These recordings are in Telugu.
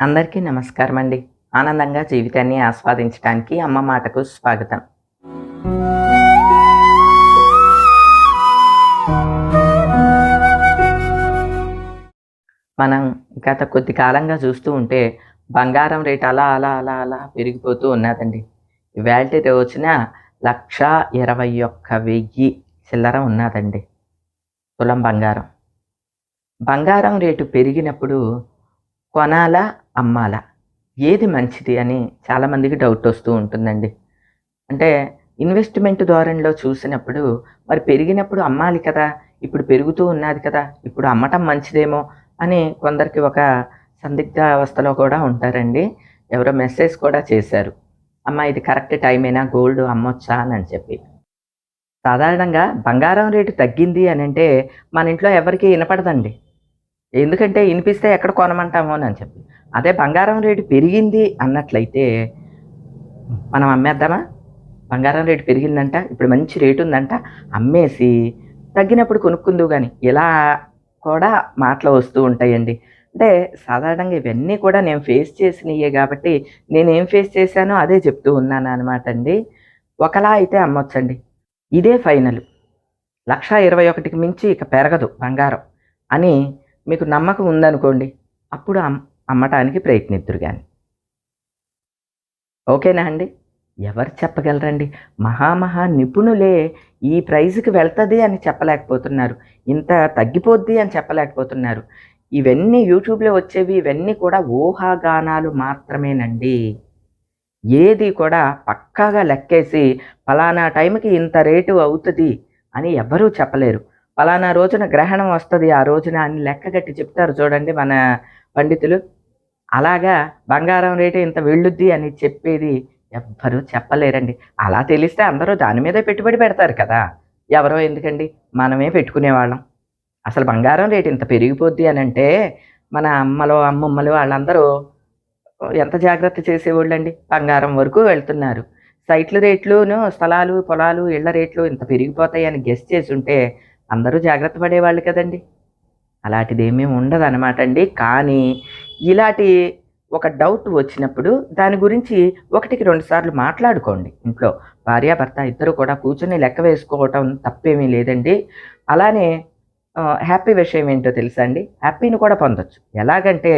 అందరికీ నమస్కారం అండి ఆనందంగా జీవితాన్ని ఆస్వాదించడానికి అమ్మ మాటకు స్వాగతం. మనం గత కొద్ది కాలంగా చూస్తూ ఉంటే బంగారం రేట్ అలా అలా అలా అలా పెరిగిపోతూ ఉన్నదండి. ఇవాళ వచ్చిన లక్ష ఇరవై ఒక్క వెయ్యి చిల్లర ఉన్నదండి. తులం బంగారం. బంగారం రేటు పెరిగినప్పుడు కొనాలా అమ్మాలా? ఏది మంచిది అని చాలామందికి డౌట్ వస్తూ ఉంటుందండి. అంటే ఇన్వెస్ట్మెంట్ ధోరణిలో చూసినప్పుడు మరి పెరిగినప్పుడు అమ్మాలి కదా ఇప్పుడు పెరుగుతూ ఉన్నది కదా ఇప్పుడు అమ్మటం మంచిదేమో అని కొందరికి ఒక సందిగ్ధ అవస్థలో కూడా ఉంటారండి. ఎవరో మెసేజ్ కూడా చేశారు. అమ్మ ఇది కరెక్ట్ టైమేనా గోల్డ్ అమ్మొచ్చా? అని చెప్పి. సాధారణంగా బంగారం రేటు తగ్గింది అని అంటే మన ఇంట్లో ఎవరికి వినపడదండి. ఎందుకంటే వినిపిస్తే ఎక్కడ కొనమంటామో అని చెప్పి. అదే బంగారం రేటు పెరిగింది అన్నట్లయితే మనం అమ్మేద్దామా? బంగారం రేటు పెరిగిందంట ఇప్పుడు మంచి రేటు ఉందంట అమ్మేసి తగ్గినప్పుడు కొనుక్కుందు కానీ ఇలా కూడా మాటలు వస్తూ ఉంటాయండి. అంటే సాధారణంగా ఇవన్నీ కూడా నేను ఫేస్ చేసినయే కాబట్టి నేను ఫేస్ చేశానో అదే చెప్తూ ఉన్నాను అనమాట అండి. ఒకలా అయితే అమ్మొచ్చండి. ఇదే ఫైనల్. లక్ష ఇరవై ఒకటికి మించి ఇక పెరగదు బంగారం అని మీకు నమ్మకం ఉందనుకోండి అప్పుడు అమ్ అమ్మటానికి ప్రయత్నిద్దురు కానీ ఓకేనా అండి? ఎవరు చెప్పగలరండి? మహామహా నిపుణులే ఈ ప్రైజ్కి వెళ్తుంది అని చెప్పలేకపోతున్నారు. ఇంత తగ్గిపోద్ది అని చెప్పలేకపోతున్నారు. ఇవన్నీ యూట్యూబ్లో వచ్చేవి ఇవన్నీ కూడా ఊహాగానాలు మాత్రమేనండి. ఏది కూడా పక్కాగా లెక్కేసి ఫలానా టైంకి ఇంత రేటు అవుతుంది అని ఎవరూ చెప్పలేరు. ఫలానా రోజున గ్రహణం వస్తుంది. ఆ రోజున అని లెక్కగట్టి చెప్తారు చూడండి మన పండితులు. అలాగా బంగారం రేటు ఇంత వెళ్ళుద్ది అని చెప్పేది ఎవ్వరూ చెప్పలేరండి. అలా తెలిస్తే అందరూ దాని మీదే పెట్టుబడి పెడతారు కదా. ఎవరో ఎందుకండి? మనమే పెట్టుకునేవాళ్ళం. అసలు బంగారం రేటు ఇంత పెరిగిపోద్ది అని అంటే మన అమ్మలు అమ్మమ్మలు వాళ్ళందరూ ఎంత జాగ్రత్త చేసేవాళ్ళండి? బంగారం వరకు వెళ్తున్నారు. సైట్ల రేట్లును స్థలాలు పొలాలు ఇళ్ళ రేట్లు ఇంత పెరిగిపోతాయి అని గెస్ చేసి ఉంటే అందరూ జాగ్రత్త పడేవాళ్ళు కదండి. అలాంటిది ఏమీ ఉండదు అనమాట అండి. కానీ ఇలాంటి ఒక డౌట్ వచ్చినప్పుడు దాని గురించి ఒకటికి రెండు సార్లు మాట్లాడుకోండి. ఇంట్లో భార్యాభర్త ఇద్దరు కూడా కూర్చొని లెక్క వేసుకోవటం తప్పేమీ లేదండి. అలానే హ్యాపీ విషయం ఏంటో తెలుసా అండి? హ్యాపీని కూడా పొందొచ్చు. ఎలాగంటే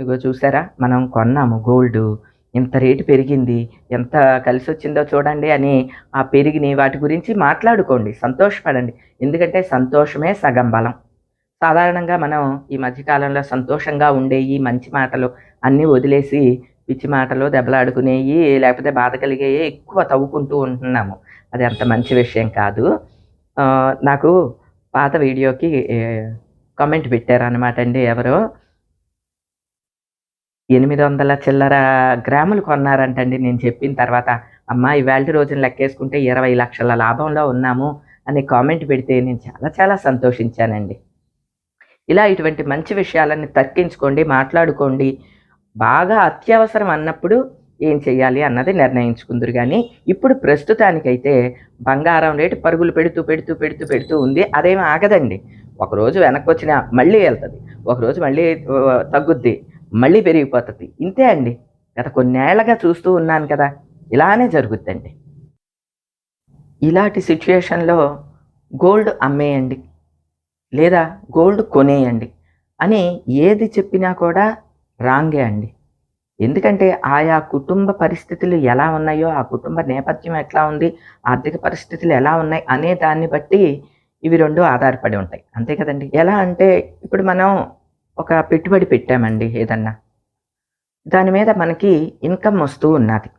ఇగో చూసారా? మనం కొన్నాము గోల్డ్ ఇంత రేటు పెరిగింది ఎంత కలిసి వచ్చిందో చూడండి అని ఆ పెరిగిని వాటి గురించి మాట్లాడుకోండి సంతోషపడండి. ఎందుకంటే సంతోషమే సగం బలం. సాధారణంగా మనం ఈ మధ్యకాలంలో సంతోషంగా ఉండేవి మంచి మాటలు అన్నీ వదిలేసి పిచ్చి మాటలు దెబ్బలాడుకునేవి లేకపోతే బాధ కలిగేవి ఎక్కువ తవ్వుకుంటూ ఉంటున్నాము. అది అంత మంచి విషయం కాదు. నాకు పాత వీడియోకి కామెంట్ పెట్టారు అనమాట అండి ఎవరో. ఎనిమిది వందల చిల్లర గ్రాములు కొన్నారంటండి నేను చెప్పిన తర్వాత. అమ్మ ఇవాళ రోజున లెక్కేసుకుంటే ఇరవై లక్షల లాభంలో ఉన్నాము అని కామెంట్ పెడితే నేను చాలా చాలా సంతోషించానండి. ఇలా ఇటువంటి మంచి విషయాలన్నీ తక్కించుకోండి మాట్లాడుకోండి. బాగా అత్యవసరం అన్నప్పుడు ఏం చేయాలి అన్నది నిర్ణయించుకుందరు కానీ ఇప్పుడు ప్రస్తుతానికైతే బంగారం రేటు పరుగులు పెడుతూ పెడుతూ పెడుతూ పెడుతూ ఉంది. అదేమి ఆగదండి. ఒకరోజు వెనక్కి వచ్చినా మళ్ళీ వెళ్తుంది. ఒకరోజు మళ్ళీ తగ్గుద్ది. మళ్ళీ పెరిగిపోతుంది. ఇంతే అండి. గత కొన్నేళ్ళగా చూస్తూ ఉన్నాను కదా. ఇలానే జరుగుద్దండి. ఇలాంటి సిచ్యుయేషన్లో గోల్డ్ అమ్మేయండి. లేదా గోల్డ్ కొనేయండి అని ఏది చెప్పినా కూడా రాంగే అండి. ఎందుకంటే ఆయా కుటుంబ పరిస్థితులు ఎలా ఉన్నాయో ఆ కుటుంబ నేపథ్యం ఎట్లా ఉంది ఆర్థిక పరిస్థితులు ఎలా ఉన్నాయి అనే దాన్ని బట్టి ఇవి రెండు ఆధారపడి ఉంటాయి. అంతే కదండి. ఎలా అంటే ఇప్పుడు మనం ఒక పెట్టుబడి పెట్టామండి ఏదన్నా. దాని మీద మనకి ఇన్కమ్ వస్తూ ఉన్నది.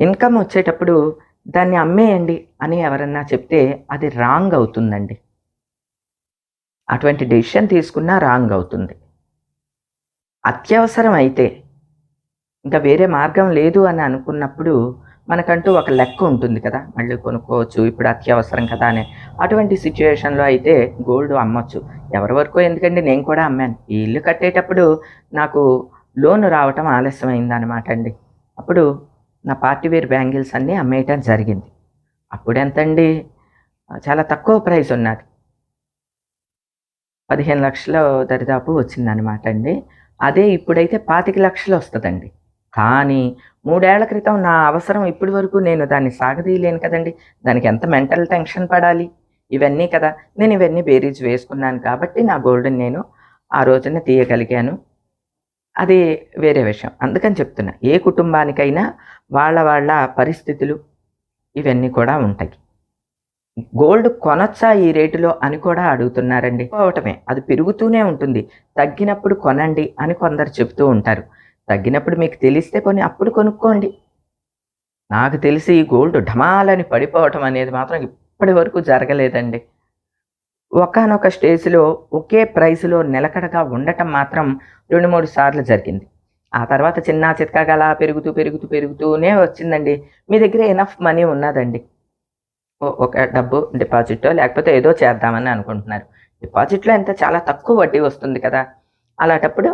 ఇన్కమ్ వచ్చేటప్పుడు దాన్ని అమ్మేయండి అని ఎవరన్నా చెప్తే అది రాంగ్ అవుతుందండి. అటువంటి డెసిషన్ తీసుకున్నా రాంగ్ అవుతుంది. అత్యవసరం అయితే ఇంకా వేరే మార్గం లేదు అని అనుకున్నప్పుడు మనకంటూ ఒక లెక్క ఉంటుంది కదా. మళ్ళీ కొనుక్కోవచ్చు ఇప్పుడు అత్యవసరం కదా అని అటువంటి సిచ్యువేషన్లో అయితే గోల్డ్ అమ్మొచ్చు. ఎవరి వరకు ఎందుకంటే నేను కూడా అమ్మాను. ఈ ఇల్లు కట్టేటప్పుడు నాకు లోన్ రావటం ఆలస్యమైంది అనమాట అండి. అప్పుడు నా పార్టీ వేర్ బ్యాంగిల్స్ అన్నీ అమ్మేయటం జరిగింది. అప్పుడు ఎంతండి చాలా తక్కువ ప్రైస్ ఉన్నది. పదిహేను లక్షల దరిదాపు వచ్చిందనమాట అండి. అదే ఇప్పుడైతే పాతిక లక్షలు వస్తుందండి. కానీ మూడేళ్ళ క్రితం నా అవసరం ఇప్పటి వరకు నేను దాన్ని సాగదీయలేను కదండి. దానికి ఎంత మెంటల్ టెన్షన్ పడాలి? ఇవన్నీ కదా. నేను ఇవన్నీ బేరీజ్ వేసుకున్నాను కాబట్టి నా గోల్డ్ని నేను ఆ రోజున తీయగలిగాను. అది వేరే విషయం. అందుకని చెప్తున్నా ఏ కుటుంబానికైనా వాళ్ళ వాళ్ళ పరిస్థితులు ఇవన్నీ కూడా ఉంటాయి. గోల్డ్ కొనొచ్చా ఈ రేటులో అని కూడా అడుగుతున్నారండి. పోవటమే అది పెరుగుతూనే ఉంటుంది. తగ్గినప్పుడు కొనండి అని కొందరు చెప్తూ ఉంటారు. తగ్గినప్పుడు మీకు తెలిస్తే కొని అప్పుడు కొనుక్కోండి. నాకు తెలిసి ఈ గోల్డ్ ఢమాలని పడిపోవటం అనేది మాత్రం ఇప్పటి వరకు జరగలేదండి. ఒకనొక స్టేజ్లో ఒకే ప్రైస్లో నిలకడగా ఉండటం మాత్రం రెండు మూడు సార్లు జరిగింది. ఆ తర్వాత చిన్న చితకాగా అలా పెరుగుతూ పెరుగుతూ పెరుగుతూనే వచ్చిందండి. మీ దగ్గర ఎనఫ్ మనీ ఉన్నదండి. ఓ- ఒక డబ్బు డిపాజిట్ లేకపోతే ఏదో చేద్దామని అనుకుంటున్నారు. డిపాజిట్లో ఎంత చాలా తక్కువ వడ్డీ వస్తుంది కదా. అలాంటప్పుడు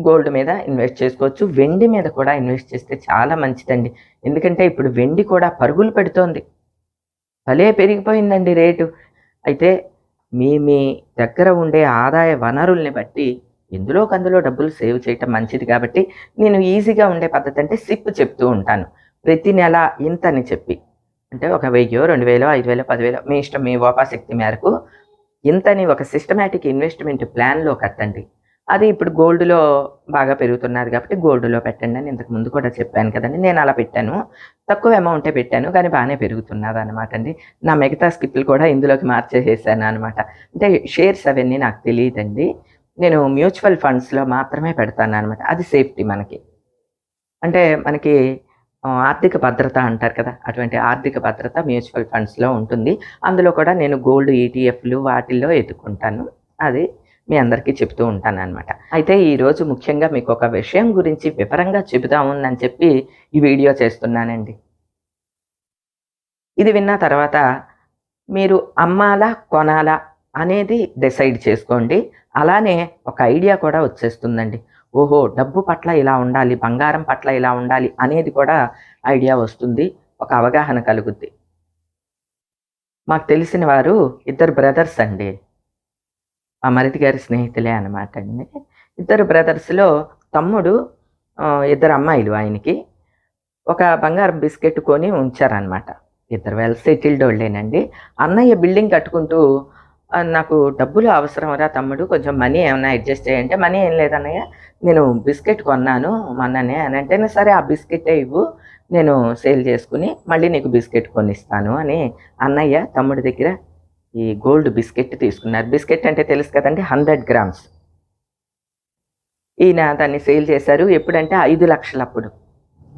గోల్డ్ మీద ఇన్వెస్ట్ చేసుకోవచ్చు. వెండి మీద కూడా ఇన్వెస్ట్ చేస్తే చాలా మంచిదండి. ఎందుకంటే ఇప్పుడు వెండి కూడా పరుగులు పెడుతోంది. భలే పెరిగిపోయిందండి రేటు. అయితే మీ మీ దగ్గర ఉండే ఆదాయ వనరుల్ని బట్టి ఎందులో కందులో డబ్బులు సేవ్ చేయటం మంచిది కాబట్టి నేను ఈజీగా ఉండే పద్ధతి అంటే సిప్ చెప్తూ ఉంటాను. ప్రతి నెల ఇంతని చెప్పి. అంటే ఒక వెయ్యో రెండు వేలో ఐదు వేలో పదివేలో మీ ఇష్టం మీ ఓపాశక్తి మేరకు ఇంతని ఒక సిస్టమేటిక్ ఇన్వెస్ట్మెంట్ ప్లాన్లో కట్టండి. అది ఇప్పుడు గోల్డ్లో బాగా పెరుగుతున్నారు కాబట్టి గోల్డ్లో పెట్టండి అని ఇంతకు ముందు కూడా చెప్పాను కదండి. నేను అలా పెట్టాను. తక్కువ అమౌంటే పెట్టాను కానీ బాగానే పెరుగుతున్నది అనమాట అండి. నా మిగతా స్కిప్లు కూడా ఇందులోకి మార్చేసేసాను అనమాట అంటే షేర్స్ అవన్నీ నాకు తెలియదండి. నేను మ్యూచువల్ ఫండ్స్లో మాత్రమే పెడతాను అనమాట అది సేఫ్టీ మనకి. అంటే మనకి ఆర్థిక భద్రత అంటారు కదా అటువంటి ఆర్థిక భద్రత మ్యూచువల్ ఫండ్స్లో ఉంటుంది. అందులో కూడా నేను గోల్డ్ ఈటీఎఫ్లు వాటిల్లో ఎత్తుకుంటాను. అది మీ అందరికీ చెప్తూ ఉంటాను అనమాట అయితే ఈరోజు ముఖ్యంగా మీకు ఒక విషయం గురించి వివరంగా చెబుదాము చెప్పి ఈ వీడియో చేస్తున్నానండి. ఇది విన్న తర్వాత మీరు అమ్మాలా కొనాలా అనేది డిసైడ్ చేసుకోండి. అలానే ఒక ఐడియా కూడా వచ్చేస్తుందండి. ఓహో డబ్బు పట్ల ఇలా ఉండాలి బంగారం పట్ల ఇలా ఉండాలి అనేది కూడా ఐడియా వస్తుంది. ఒక అవగాహన కలుగుద్ది. మాకు తెలిసిన వారు ఇద్దరు బ్రదర్స్ అండి. ఆ మరిది గారి స్నేహితులే అనమాట అండి. ఇద్దరు బ్రదర్స్లో తమ్ముడు ఇద్దరు అమ్మాయిలు ఆయనకి. ఒక బంగారం బిస్కెట్ కొని ఉంచారనమాట ఇద్దరు వెల్ సెటిల్డ్ వాళ్ళేనండి. అన్నయ్య బిల్డింగ్ కట్టుకుంటూ నాకు డబ్బులు అవసరం రా తమ్ముడు కొంచెం మనీ ఏమైనా అడ్జస్ట్ చేయంటే. మనీ ఏం లేదన్నయ్య నేను బిస్కెట్ కొన్నాను మొన్ననే అని అంటేనే సరే ఆ బిస్కెటే ఇవ్వు నేను సేల్ చేసుకుని మళ్ళీ నీకు బిస్కెట్ కొనిస్తాను అని అన్నయ్య తమ్ముడి దగ్గర ఈ గోల్డ్ బిస్కెట్ తీసుకున్నారు. బిస్కెట్ అంటే తెలుసు కదండి హండ్రెడ్ గ్రామ్స్. ఈయన దాన్ని సేల్ చేశారు. ఎప్పుడంటే ఐదు లక్షలు అప్పుడు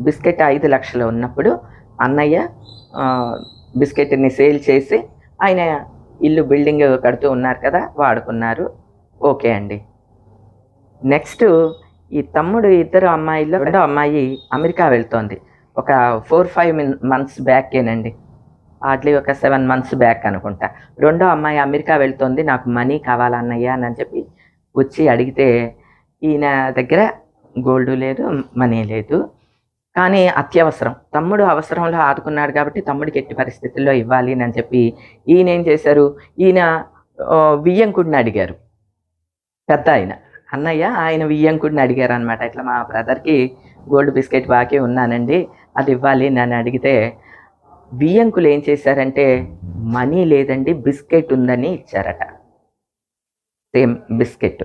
బిస్కెట్ ఐదు లక్షలు ఉన్నప్పుడు అన్నయ్య బిస్కెట్ని సేల్ చేసి ఆయన ఇల్లు బిల్డింగ్ కడుతూ ఉన్నారు కదా వాడుకున్నారు. ఓకే అండి. నెక్స్ట్ ఈ తమ్ముడు ఇద్దరు అమ్మాయిల్లో రెండో అమ్మాయి అమెరికా వెళ్తోంది. ఒక ఫోర్ ఫైవ్ మంత్స్ బ్యాకేనండి హార్డ్లీ ఒక సెవెన్ మంత్స్ బ్యాక్ అనుకుంటా. రెండో అమ్మాయి అమెరికా వెళ్తుంది నాకు మనీ కావాలన్నయ్య అని చెప్పి వచ్చి అడిగితే ఈయన దగ్గర గోల్డ్ లేదు మనీ లేదు. కానీ అత్యవసరం. తమ్ముడు అవసరంలో ఆదుకున్నాడు కాబట్టి తమ్ముడికి ఎట్టి పరిస్థితుల్లో ఇవ్వాలి అని చెప్పి ఈయన ఏం చేశారు? ఈయన వియ్యంకుడిని అడిగారు. పెద్ద ఆయన. అన్నయ్య ఆయన వియ్యంకుడిని అడిగారు అనమాట ఇట్లా మా బ్రదర్కి గోల్డ్ బిస్కెట్ బాకీ ఉన్నానండి అది ఇవ్వాలి నన్ను అడిగితే బియ్యంకులు ఏం చేశారంటే మనీ లేదండి బిస్కెట్ ఉందని ఇచ్చారట. Same biscuit.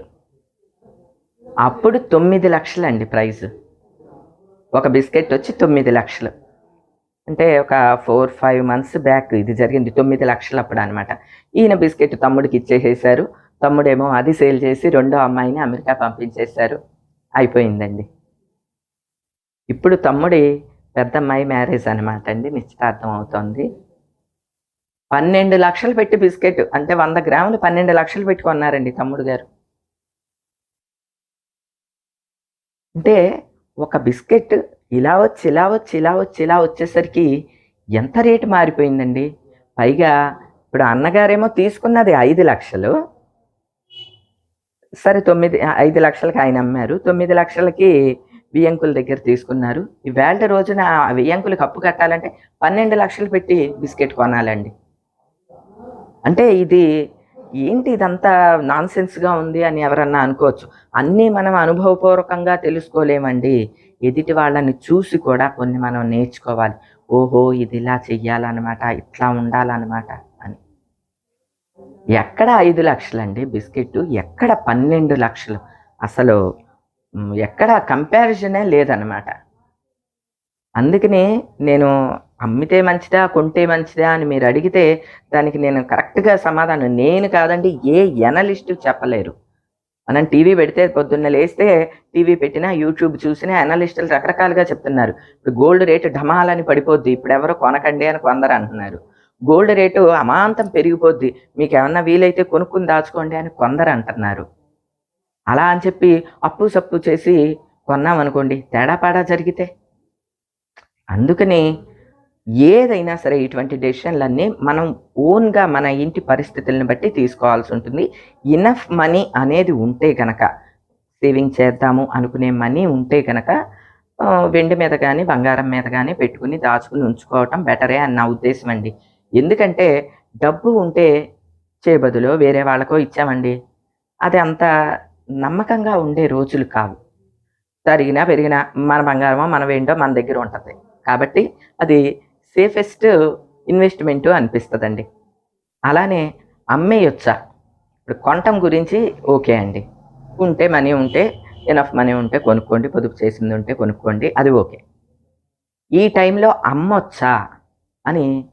అప్పుడు తొమ్మిది లక్షలండి ప్రైజ్. ఒక బిస్కెట్ వచ్చి తొమ్మిది లక్షలు. అంటే ఒక ఫోర్ ఫైవ్ మంత్స్ బ్యాక్ ఇది జరిగింది తొమ్మిది లక్షలు అప్పుడు అనమాట ఈయన బిస్కెట్ తమ్ముడికి ఇచ్చేసేసారు తమ్ముడేమో అది సేల్ చేసి రెండో అమ్మాయిని అమెరికా పంపించేశారు. అయిపోయిందండి. ఇప్పుడు తమ్ముడి పెద్ద అమ్మాయి మ్యారేజ్ అనమాట అండి నిశ్చితార్థం అవుతోంది. పన్నెండు లక్షలు పెట్టి బిస్కెట్ అంటే వంద గ్రాములు పన్నెండు లక్షలు పెట్టుకున్నారండి తమ్ముడు గారు. అంటే ఒక బిస్కెట్ ఇలా వచ్చి ఇలా వచ్చి ఇలా వచ్చి ఇలా వచ్చేసరికి ఎంత రేటు మారిపోయిందండి? పైగా ఇప్పుడు అన్నగారేమో తీసుకున్నది ఐదు లక్షలు. సరే తొమ్మిది ఐదు లక్షలకి ఆయన అమ్మారు. తొమ్మిది లక్షలకి వియ్యంకుల దగ్గర తీసుకున్నారు. ఇవాళ రోజున ఆ వియ్యంకులకు అప్పు కట్టాలంటే పన్నెండు లక్షలు పెట్టి బిస్కెట్ కొనాలండి. అంటే ఇది ఏంటి ఇదంతా నాన్సెన్స్గా ఉంది అని ఎవరన్నా అనుకోవచ్చు. అన్నీ మనం అనుభవపూర్వకంగా తెలుసుకోలేమండి. ఎదుటి వాళ్ళని చూసి కూడా కొన్ని మనం నేర్చుకోవాలి. ఓహో ఇది ఇలా చెయ్యాలన్నమాట ఇట్లా ఉండాలన్నమాట అని. ఎక్కడ ఐదు లక్షలండి బిస్కెట్ ఎక్కడ పన్నెండు లక్షలు? అసలు ఎక్కడ కంపారిజనే లేదనమాట అందుకనే నేను అమ్మితే మంచిదా కొంటే మంచిదా అని మీరు అడిగితే దానికి నేను కరెక్ట్గా సమాధానం నేను కాదండి ఏ ఎనలిస్టు చెప్పలేరు. మనం టీవీ పెడితే పొద్దున్న లేస్తే టీవీ పెట్టినా యూట్యూబ్ చూసినా అనలిస్టులు రకరకాలుగా చెప్తున్నారు. ఇప్పుడు గోల్డ్ రేటు ఢమాలని పడిపోద్ది ఇప్పుడు ఎవరు కొనకండి అని కొందరు అంటున్నారు. గోల్డ్ రేటు అమాంతం పెరిగిపోద్ది మీకు ఏమన్నా వీలైతే కొనుక్కుని దాచుకోండి అని కొందరు అంటున్నారు. అలా అని చెప్పి అప్పు సప్పు చేసి కొన్నామనుకోండి తేడా పాడా జరిగితే? అందుకని ఏదైనా సరే ఇటువంటి డెసిషన్లన్నీ మనం ఓన్గా మన ఇంటి పరిస్థితులను బట్టి తీసుకోవాల్సి ఉంటుంది. ఇనఫ్ మనీ అనేది ఉంటే కనుక సేవింగ్ చేద్దాము అనుకునే మనీ ఉంటే కనుక వెండి మీద కానీ బంగారం మీద కానీ పెట్టుకుని దాచుకుని ఉంచుకోవటం బెటరే అని నా ఉద్దేశం అండి. ఎందుకంటే డబ్బు ఉంటే చేబదులో వేరే వాళ్ళకో ఇచ్చామండి. అది అంత నమ్మకంగా ఉండే రోజులు కావు. తరిగినా పెరిగినా మన బంగారమో మన ఏంటో మన దగ్గర ఉంటుంది. కాబట్టి అది సేఫెస్ట్ ఇన్వెస్ట్మెంట్ అనిపిస్తుందండి. అలానే అమ్మేయొచ్చా. ఇప్పుడు కొంటం గురించి ఓకే అండి. ఉంటే మనీ ఉంటే ఎనఫ్ మనీ ఉంటే కొనుక్కోండి పొదుపు చేసింది ఉంటే కొనుక్కోండి అది ఓకే. ఈ టైంలో అమ్మొచ్చా అని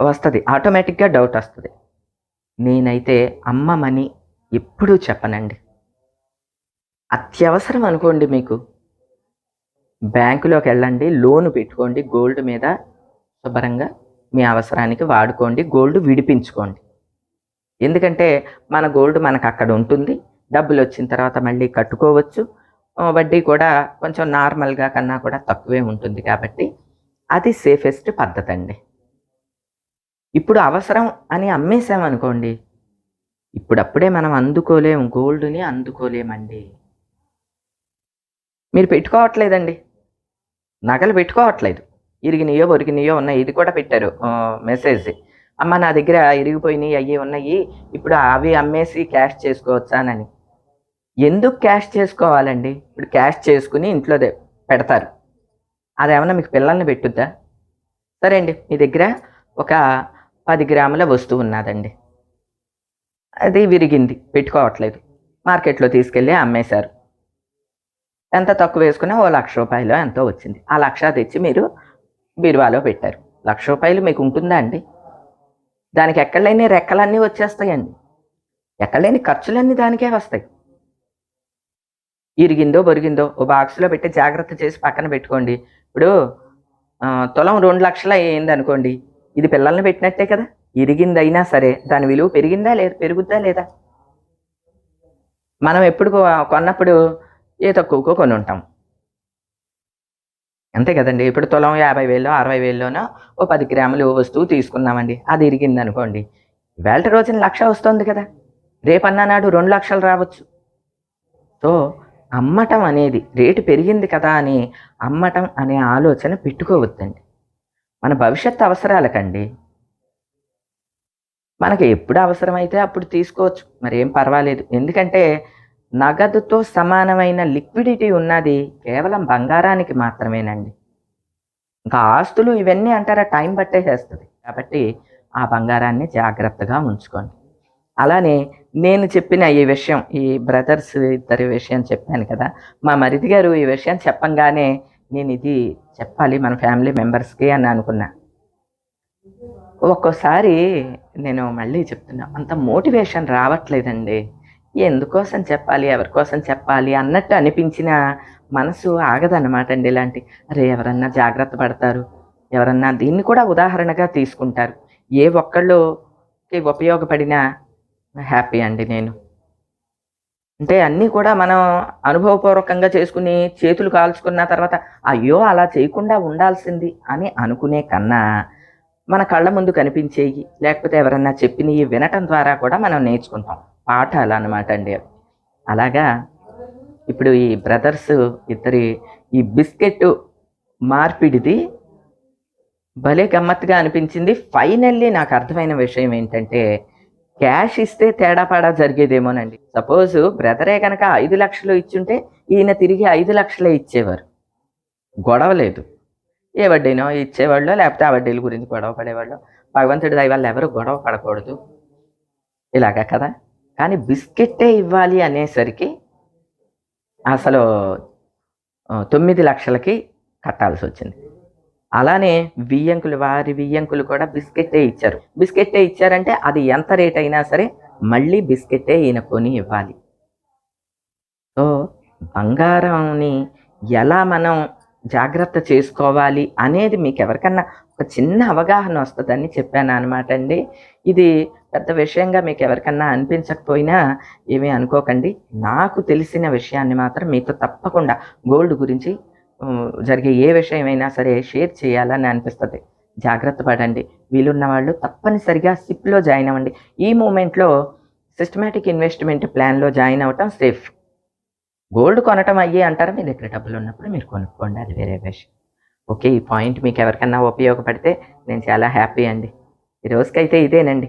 వస్తుంది. ఆటోమేటిక్గా డౌట్ వస్తుంది. నేనైతే అమ్మమని ఎప్పుడూ చెప్పనండి. అత్యవసరం అనుకోండి మీకు. బ్యాంకులోకి వెళ్ళండి లోన్ పెట్టుకోండి గోల్డ్ మీద శుభ్రంగా మీ అవసరానికి వాడుకోండి గోల్డ్ విడిపించుకోండి. ఎందుకంటే మన గోల్డ్ మనకు అక్కడ ఉంటుంది డబ్బులు వచ్చిన తర్వాత మళ్ళీ కట్టుకోవచ్చు. వడ్డీ కూడా కొంచెం నార్మల్గా కన్నా కూడా తక్కువే ఉంటుంది కాబట్టి అది సేఫెస్ట్ పద్ధతి అండి ఇప్పుడు అవసరం అని అమ్మేసామనుకోండి ఇప్పుడప్పుడే మనం అందుకోలేం గోల్డ్ని అందుకోలేమండి. మీరు పెట్టుకోవట్లేదండి. నగలు పెట్టుకోవట్లేదు. ఇరిగినయో ఒరిగినయో ఉన్నాయి. ఇది కూడా పెట్టారు. మెసేజ్. అమ్మ నా దగ్గర ఇరిగిపోయినాయి అయ్యి ఉన్నాయి. ఇప్పుడు అవి అమ్మేసి క్యాష్ చేసుకోవచ్చానని ఎందుకు క్యాష్ చేసుకోవాలండి? ఇప్పుడు క్యాష్ చేసుకుని ఇంట్లో పెడతారు. అదేమన్నా మీకు పిల్లల్ని పెట్టుద్దా? సరే అండి. మీ దగ్గర ఒక పది గ్రాముల వస్తువు ఉన్నదండి. అది విరిగింది. పెట్టుకోవట్లేదు. మార్కెట్లో తీసుకెళ్ళి అమ్మేశారు. ఎంత తక్కువ వేసుకున్నా ఓ లక్ష రూపాయలు ఎంతో వచ్చింది. ఆ లక్ష తెచ్చి మీరు బీరువాలో పెట్టారు. లక్ష రూపాయలు మీకు ఉంటుందా అండి? దానికి ఎక్కడలేని రెక్కలన్నీ వచ్చేస్తాయండి. ఎక్కడలేని ఖర్చులన్నీ దానికే వస్తాయి. ఇరిగిందో బొరిగిందో ఓ బాక్స్లో పెట్టి జాగ్రత్త చేసి పక్కన పెట్టుకోండి. ఇప్పుడు తులం రెండు లక్షలు అయ్యింది అనుకోండి ఇది పిల్లల్ని పెట్టినట్టే కదా? ఇరిగిందైనా సరే దాని విలువ పెరిగిందా లేదా పెరుగుద్దా లేదా? మనం ఎప్పుడు కొన్నప్పుడు ఏ తక్కువకో కొని ఉంటాం అంతే కదండి. ఇప్పుడు తులం యాభై వేలు అరవై వేల్లోనో ఓ పది గ్రాములు వస్తువు తీసుకున్నామండి అది ఇరిగింది అనుకోండి వేళ రోజున లక్ష వస్తుంది కదా. రేపన్నా నాడు రెండు లక్షలు రావచ్చు. సో అమ్మటం అనేది రేటు పెరిగింది కదా అని అమ్మటం అనే ఆలోచన పెట్టుకోవద్దండి. మన భవిష్యత్ అవసరాలకండి. మనకి ఎప్పుడు అవసరమైతే అప్పుడు తీసుకోవచ్చు. మరి ఏం పర్వాలేదు. ఎందుకంటే నగదుతో సమానమైన లిక్విడిటీ ఉన్నది కేవలం బంగారానికి మాత్రమేనండి. ఇంకా ఆస్తులు ఇవన్నీ అంటారా టైం పట్టేసేస్తుంది. కాబట్టి ఆ బంగారాన్ని జాగ్రత్తగా ఉంచుకోండి. అలానే నేను చెప్పిన ఈ విషయం ఈ బ్రదర్స్ ఇద్దరి విషయం చెప్పాను కదా మా మరిది గారు ఈ విషయం చెప్పంగానే నేను ఇది చెప్పాలి మన ఫ్యామిలీ మెంబర్స్కి అని అనుకున్నా. ఒక్కోసారి నేను మళ్ళీ చెప్తున్నా అంత మోటివేషన్ రావట్లేదండి. ఎందుకోసం చెప్పాలి? ఎవరి కోసం చెప్పాలి? అన్నట్టు అనిపించిన మనసు ఆగదన్నమాట అండి ఇలాంటి. అరే ఎవరన్నా జాగ్రత్త పడతారు. ఎవరన్నా దీన్ని కూడా ఉదాహరణగా తీసుకుంటారు. ఏ ఒక్కళ్ళుకి ఉపయోగపడినా హ్యాపీ అండి నేను. అంటే అన్నీ కూడా మనం అనుభవపూర్వకంగా చేసుకుని చేతులు కాల్చుకున్న తర్వాత అయ్యో అలా చేయకుండా ఉండాల్సింది అని అనుకునే కన్నా మన కళ్ళ ముందు కనిపించేయి లేకపోతే ఎవరన్నా చెప్పినవి వినటం ద్వారా కూడా మనం నేర్చుకుంటాం. పాఠాలు అన్నమాట అండి. అలాగా ఇప్పుడు ఈ బ్రదర్స్ ఇద్దరి ఈ బిస్కెట్ మార్పిడిది భలే గమ్మత్తుగా అనిపించింది. ఫైనల్లీ నాకు అర్థమైన విషయం ఏంటంటే క్యాష్ ఇస్తే తేడా పాడా జరిగేదేమోనండి. సపోజ్ బ్రదరే కనుక ఐదు లక్షలు ఇచ్చుంటే ఈయన తిరిగి ఐదు లక్షలే ఇచ్చేవారు. గొడవ లేదు. ఏ వడ్డీనో ఇచ్చేవాళ్ళు లేకపోతే ఆ వడ్డీల గురించి గొడవ పడేవాళ్ళు. భగవంతుడి దయ ఎవరు గొడవ పడకూడదు. ఇలాగా కదా? కానీ బిస్కెట్టే ఇవ్వాలి అనేసరికి అసలు తొమ్మిది లక్షలకి కట్టాల్సి వచ్చింది. అలానే బియ్యంకులు వారి బియ్యంకులు కూడా బిస్కెట్టే ఇచ్చారు. బిస్కెట్టే ఇచ్చారంటే అది ఎంత రేట్ అయినా సరే మళ్ళీ బిస్కెట్టే ఈయన కొని ఇవ్వాలి. సో బంగారంని ఎలా మనం జాగ్రత్త చేసుకోవాలి అనేది మీకు ఎవరికన్నా ఒక చిన్న అవగాహన వస్తుందని చెప్పాను అనమాట అండి. ఇది పెద్ద విషయంగా మీకు ఎవరికన్నా అనిపించకపోయినా ఏమీ అనుకోకండి. నాకు తెలిసిన విషయాన్ని మాత్రం మీతో తప్పకుండా గోల్డ్ గురించి జరిగే ఏ విషయమైనా సరే షేర్ చేయాలని అనిపిస్తుంది. జాగ్రత్త పడండి. వీలున్న వాళ్ళు తప్పనిసరిగా సిప్లో జాయిన్ అవ్వండి. ఈ మూమెంట్లో సిస్టమేటిక్ ఇన్వెస్ట్మెంట్ ప్లాన్లో జాయిన్ అవ్వటం సేఫ్. గోల్డ్ కొనటం అయ్యే అంటారు? మీ దగ్గర డబ్బులు ఉన్నప్పుడు మీరు కొనుక్కోండి. అది వేరే విషయం. ఓకే ఈ పాయింట్ మీకు ఎవరికన్నా ఉపయోగపడితే నేను చాలా హ్యాపీ అండి. ఈ రోజుకైతే ఇదేనండి.